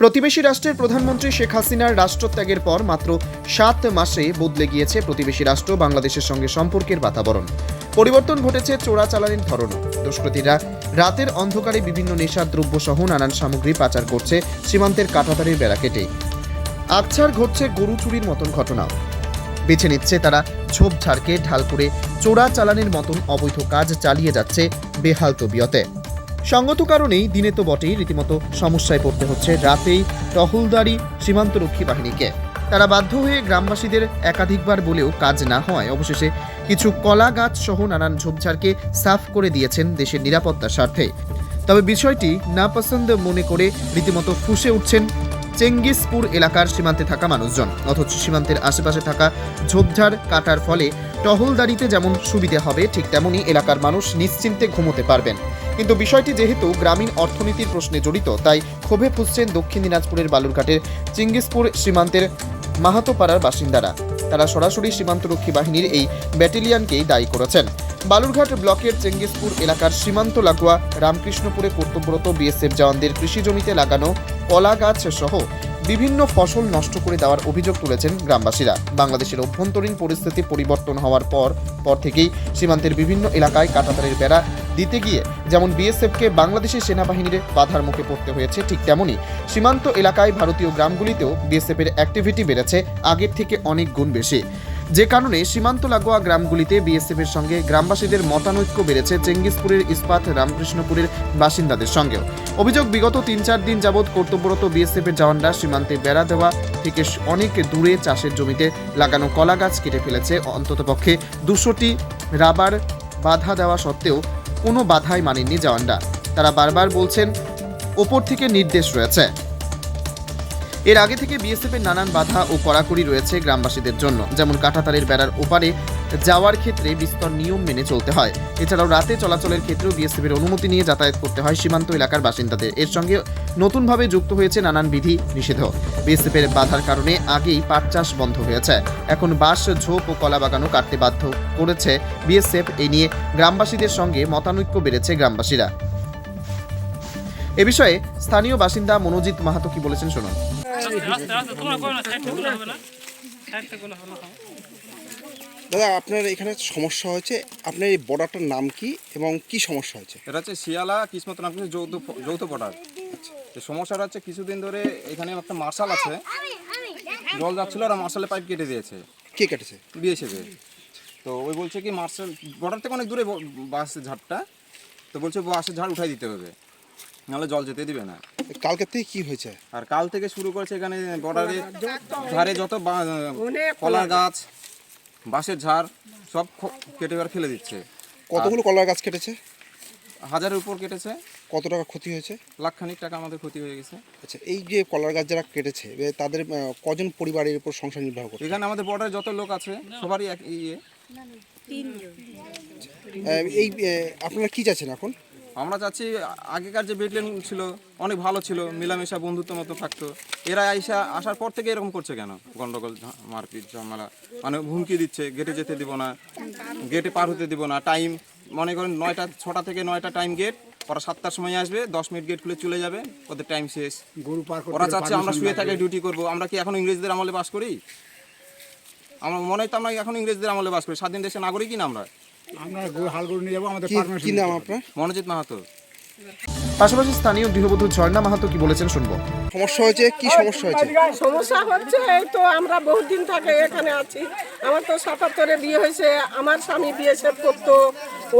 প্রতিবেশী রাষ্ট্রের প্রধানমন্ত্রী শেখ হাসিনার রাষ্ট্রত্যাগের পর মাত্র সাত মাসে বদলে গিয়েছে প্রতিবেশী রাষ্ট্র বাংলাদেশের সঙ্গে সম্পর্কের বাতাবরণ। পরিবর্তন ঘটেছে চোরাচালানের ধরন দুষ্কৃতীরা রাতের অন্ধকারে বিভিন্ন নেশার দ্রব্য সহ নানান সামগ্রী পাচার করছে সীমান্তের কাঁটাতারের বেড়া কেটে। আকছার ঘটছে গরু চুরির মতন ঘটনাও। বেছে নিচ্ছে তারা ঝোপঝাড়কে ঢাল করে চোরা চালানের মতন অবৈধ কাজ চালিয়ে যাচ্ছে বেহাল তবিয়তে। সঙ্গত কারণেই দিনে তো বটেই রীতিমতো সমস্যায় পড়তে হচ্ছে। রাতেই টহলদারি সীমান্তরক্ষী বাহিনীকে। তারা বাধ্য হয়ে গ্রামবাসীদের একাধিকবার বলেও কাজ না হওয়ায় অবশেষে কিছু কলা গাছ সহ নানান ঝোপঝাড়কে সাফ করে দিয়েছেন দেশের নিরাপত্তার স্বার্থে। তবে বিষয়টি নাপসন্দ মনে করে রীতিমতো ফুসে উঠছেন চেঙ্গিসপুর এলাকার সীমান্তে থাকা মানুষজন। অথচ সীমান্তের আশেপাশে থাকা ঝোপঝাড় কাটার ফলে টহলদারিতে যেমন সুবিধে হবে, ঠিক তেমনই এলাকার মানুষ নিশ্চিন্তে ঘুমোতে পারবেন। কিন্তু বিষয়টি যেহেতু গ্রামীণ অর্থনীতির প্রশ্নে জড়িত, তাই ক্ষোভে ফুসছেন দক্ষিণ দিনাজপুরের বালুরঘাটের চিঙ্গিসপুর সীমান্তের মাহাতোপাড়ার বাসিন্দারা। তারা সরাসরি সীমান্তরক্ষী বাহিনীর এই ব্যাটেলিয়ানকেই দায়ী করেছেন। বালুরঘাট ব্লকের চেঙ্গিসপুর এলাকার সীমান্ত লাগোয়া রামকৃষ্ণপুরে কর্তব্যরত বিএসএফ জওয়ানদের কৃষি জমিতে লাগানো কলা গাছ সহ বিভিন্ন ফসল নষ্ট করে দেওয়ার অভিযোগ তুলেছেন গ্রামবাসীরা। বাংলাদেশের অভ্যন্তরীণ পরিস্থিতি পরিবর্তন হওয়ার পর পর থেকেই সীমান্তের বিভিন্ন এলাকায় কাটাতারের বেড়া দিতে গিয়ে যেমন বিএসএফকে বাংলাদেশের সেনাবাহিনীর বাধার মুখে পড়তে হয়েছে ঠিক তেমনই সীমান্ত এলাকায় ভারতীয় গ্রামগুলিতেও বিএসএফের অ্যাক্টিভিটি বেড়েছে, আগের থেকে অনেক গুণ বেশি। যে কারণে সীমান্ত লাগোয়া গ্রামগুলিতে বিএসএফ এর সঙ্গে গ্রামবাসীদের মতানৈক্য বেড়েছে চেঙ্গিসপুরের ইস্পাত রামকৃষ্ণপুরের বাসিন্দাদের সঙ্গেও। অভিযোগ, বিগত তিন চার দিন যাবৎ কর্তব্যরত বিএসএফ এর জওয়ানরা সীমান্তে বেড়া দেওয়া থেকে অনেক দূরে চাষের জমিতে লাগানো কলা গাছ কেটে ফেলেছে। অন্ততপক্ষে দুশোটি রাবার বাধা দেওয়া সত্ত্বেও কোনো বাধাই মানেননি জওয়ানরা। তারা বারবার বলছেন, ওপর থেকে নির্দেশ রয়েছে। এর আগে থেকে বিএসএফ এর নানান বাধা ও কড়াকড়ি রয়েছে গ্রামবাসীদের জন্য, যেমন কাঁটাতারের বেড়ার ওপারে যাওয়ার ক্ষেত্রে বিস্তর নিয়ম মেনে চলতে হয়। এছাড়াও রাতে চলাচলের ক্ষেত্রেও বিএসএফ এর অনুমতি নিয়ে যাতায়াত করতে হয় সীমান্ত এলাকার বাসিন্দাদের। এর সঙ্গে নতুনভাবে যুক্ত হয়েছে নানান বিধি নিষেধ বিএসএফ এর বাধার কারণে আগেই পাট চাষ বন্ধ হয়েছে। এখন বাঁশ, ঝোপ ও কলা বাগানও কাটতে বাধ্য করেছে বিএসএফ। এই নিয়ে গ্রামবাসীদের সঙ্গে মতানৈক্য বেড়েছে গ্রামবাসীরা। এ বিষয়ে স্থানীয় বাসিন্দা মনোজিৎ মাহাতো কি বলেছেন শুনুন। দাদা আপনার এখানে সমস্যা হয়েছে। আপনার এই বর্ডারটার নাম কি এবং কি সমস্যা হয়েছে? এটা হচ্ছে শিয়ালা কিসমত নাম যৌথ যৌথ বর্ডার তো সমস্যাটা হচ্ছে কিছুদিন ধরে এখানে একটা মার্শাল আছে। জল যাচ্ছিল আর মার্শালের পাইপ কেটে দিয়েছে। কে কেটেছে? বিএসএফে তো ওই বলছে কি মার্শাল বর্ডার থেকে অনেক দূরে বাস ঝাড়টা। তো বলছে বাসের ঝাড় উঠাই দিতে হবে। নাহলে জল যেতে দিবে না। কালকে থেকে কি হয়েছে? আর কাল থেকে শুরু করেছে এখানে বর্ডারে ধারে যত বা- কলার গাছ বাঁশের ঝাড় সব কেটে এবার ফেলে দিচ্ছে। কতগুলো কলার গাছ কেটেছে? হাজারের উপর কেটেছে। কত টাকা ক্ষতি হয়েছে? লাখখানিক টাকা আমাদের ক্ষতি হয়ে গেছে। আচ্ছা এই যে কলার গাছ যারা কেটেছে তাদের কজন পরিবারের উপর সংসার নির্বাহ করে এখানে আমাদের বর্ডারে যত লোক আছে সবারই এক ইয়ে। এই আপনারা কি চাচ্ছেন এখন? আমরা চাচ্ছি আগেকার যে বেটলেন ছিল অনেক ভালো ছিল মিলামেশা বন্ধুত্ব মতো থাকতো। এরা আইসা আসার পর থেকে এরকম করছে কেন? গন্ডগোল মারপিট ঝামেলা মানে হুমকি দিচ্ছে গেটে যেতে দিব না গেটে পার হতে দিব না টাইম মনে করেন নয়টা ছটা থেকে নয়টা টাইম গেট ওরা সাতটার সময় আসবে দশ মিনিট গেট খুলে চলে যাবে ওদের টাইম শেষ। গরু ওরা চাচ্ছে আমরা শুয়ে থাকে ডিউটি করব। আমরা কি এখন ইংরেজদের আমলে বাস করি? আমার মনে হয় তো আমরা এখন ইংরেজদের আমলে বাস করি। স্বাধীন দেশের নাগরিকই না আমরা। আমরা হাল গরু নিয়ে যাব আমাদের কি কি নাম আপনার? মনোজিৎ মাহাতো। পাশাপাশি স্থানীয় গৃহবধূ ঝর্ণা মাহাতো কি বলেছেন শুনব। সমস্যা হয়েছে? কি সমস্যা হয়েছে? সমস্যা হচ্ছে এই তো আমরা বহুত দিন থেকে এখানে আছি। আমার তো সাতাত্তরে বিয়ে হয়েছে আমার স্বামী বিএসএফ করতো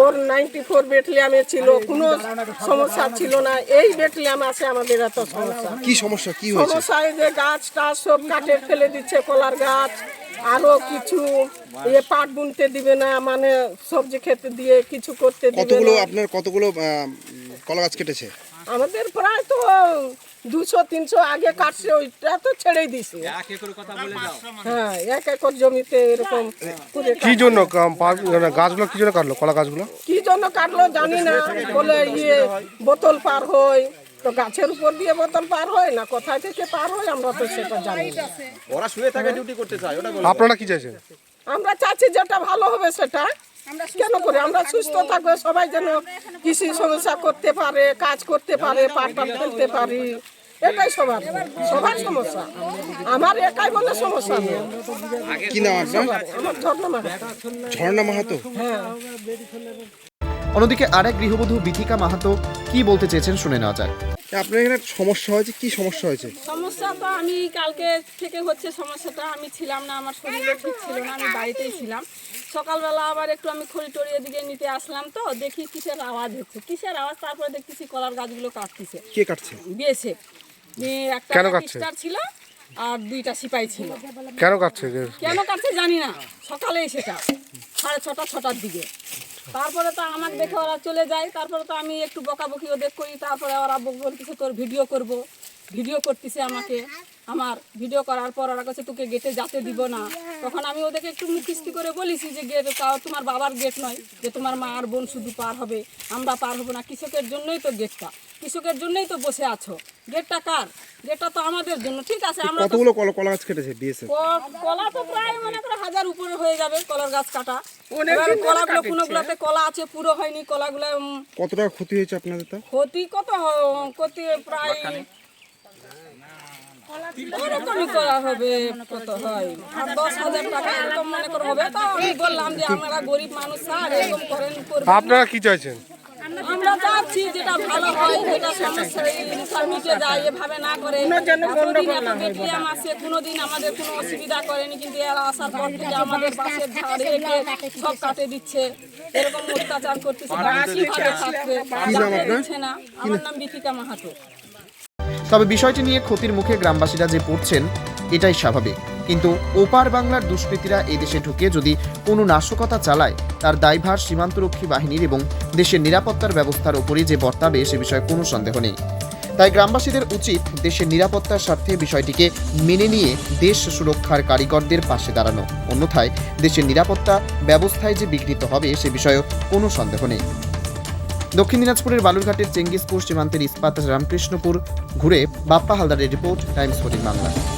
ওর নাইনটি ফোর বেটলিয়ামে ছিল কোনো সমস্যা ছিল না। এই বেটলিয়াম আছে আমাদের এত সমস্যা। কি সমস্যা? কি হয়েছে? সমস্যা এই যে গাছ টাছ সব কাটে ফেলে দিচ্ছে কলার গাছ আরও কিছু ইয়ে পাট বুনতে দিবে না মানে সবজি খেতে দিয়ে কিছু করতে দিবে কতগুলো আপনার কতগুলো কলা গাছ কেটেছে? আমাদের প্রায় তো দুশো তিনশো আগে কাটছে ওইটা তো ছেড়েই দিছে। হ্যাঁ এক একর জমিতে এরকম কি জন্য মানে গাছগুলো কি জন্য কাটলো কলা গাছগুলো? কি জন্য কাটলো জানি না। বলে ইয়ে বোতল পার হয়। তো গাছের উপর দিয়ে বোতল পার হয় না? কোথায় থেকে পার হয়? আমরা তো সেটা জানি না। ওরা শুয়ে থাকে ডিউটি করতে চায় ওটা আপনারা কি চাইছেন? আমরা চাচ্ছি যেটা ভালো হবে সেটা। কেন করে? আমরা সুস্থ থাকব সবাই যেন কৃষি সমস্যা করতে পারে কাজ করতে পারে পাট টাট ফেলতে পারি এটাই সবার সবার সমস্যা। আমার একাই বলে সমস্যা নেই। কি নাম আপনার? আমার ঝর্ণা মাহাতো। অন্যদিকে আরেক গৃহবধূ বিথিকা মাহাতো কি বলতে চেয়েছেন শুনে নেওয়া যাক। আপনার এখানে সমস্যা হয়েছে? কি সমস্যা হয়েছে? সমস্যা তো আমি কালকে থেকে হচ্ছে সমস্যাটা। আমি ছিলাম না আমার শরীরও ঠিক ছিল না আমি বাড়িতেই ছিলাম। সকালবেলা আবার একটু আমি খড়ি টড়ি এদিকে নিতে আসলাম তো দেখি কিসের আওয়াজ হচ্ছে। কিসের আওয়াজ? তারপরে দেখতেছি কলার গাছগুলো কাটতেছে। কে কাটছে? বিয়েছে একটা কেন ছিল আর দুইটা সিপাই ছিল। কেন কাটছে? কেন কাটছে জানি না। সকালে সেটা সাড়ে ছটা ছটার দিকে। তারপরে তো আমাকে দেখে ওরা চলে যায়। তারপরে তো আমি একটু বকাবকি ওদের করি। তারপরে ওরা বলতেছে তোর ভিডিও করব। ভিডিও করতেছে আমাকে। আমার ভিডিও করার পর ওরা কাছে তোকে গেটে যেতে দিব না। তখন আমি ওদেরকে একটু মুখিস্তি করে বলেছি যে গেট তাও তোমার বাবার গেট নয় যে তোমার মা আর বোন শুধু পার হবে আমরা পার হব না। কৃষকের জন্যই তো গেটটা কৃষকের জন্যই তো বসে আছো। গেটটা কার? গেটটা তো আমাদের জন্য ঠিক আছে আমরা কতগুলো কলা কলা গাছ কেটেছে কলা তো প্রায় মনে করো হাজার উপরে হয়ে যাবে কলার গাছ কাটা। এবার কলাগুলো কোনোগুলোতে কলা আছে পুরো হয়নি কলাগুলো কত টাকা ক্ষতি হয়েছে আপনাদের তা? ক্ষতি কত ক্ষতি প্রায় ওরকমই করা হবে কত হয়? আর দশ হাজার টাকা এরকম মনে করো হবে। তো আমি বললাম যে আমরা গরিব মানুষ স্যার এরকম করেন আপনারা কি চাইছেন? আমরা চাচ্ছি যেটা ভালো হয় যেটা সমস্যা মিটে যায় এভাবে না করে। এতদিন এত কোনোদিন আমাদের কোনো অসুবিধা করেনি কিন্তু এরা আসার পর থেকে আমাদের বাসের ধারে রেখে সব কাটে দিচ্ছে। এরকম অত্যাচার করতেছে বাস কীভাবে থাকবে? না। আমার নাম বিথিকা মাহাতো। তবে বিষয়টি নিয়ে ক্ষতির মুখে গ্রামবাসীরা যে পড়ছেন, এটাই স্বাভাবিক। কিন্তু ওপার বাংলার দুষ্কৃতীরা এই দেশে ঢুকে যদি কোনো নাশকতা চালায়, তার দায়ভার সীমান্তরক্ষী বাহিনীর এবং দেশের নিরাপত্তার ব্যবস্থার উপরই যে বর্তাবে সে বিষয়ে কোনো সন্দেহ নেই। তাই গ্রামবাসীদের উচিত দেশের নিরাপত্তার স্বার্থে বিষয়টিকে মেনে নিয়ে দেশ সুরক্ষার কারিগরদের পাশে দাঁড়ানো। অন্যথায় দেশের নিরাপত্তা ব্যবস্থায় যে বিঘ্নিত হবে, সে বিষয়েও কোনো সন্দেহ নেই। দক্ষিণ দিনাজপুরের বালুরঘাটের চেঙ্গিসপুর সীমান্তের ইস্পাত রামকৃষ্ণপুর ঘুরে বাপ্পা হালদারের রিপোর্ট টাইমস ফোরিং বাংলা।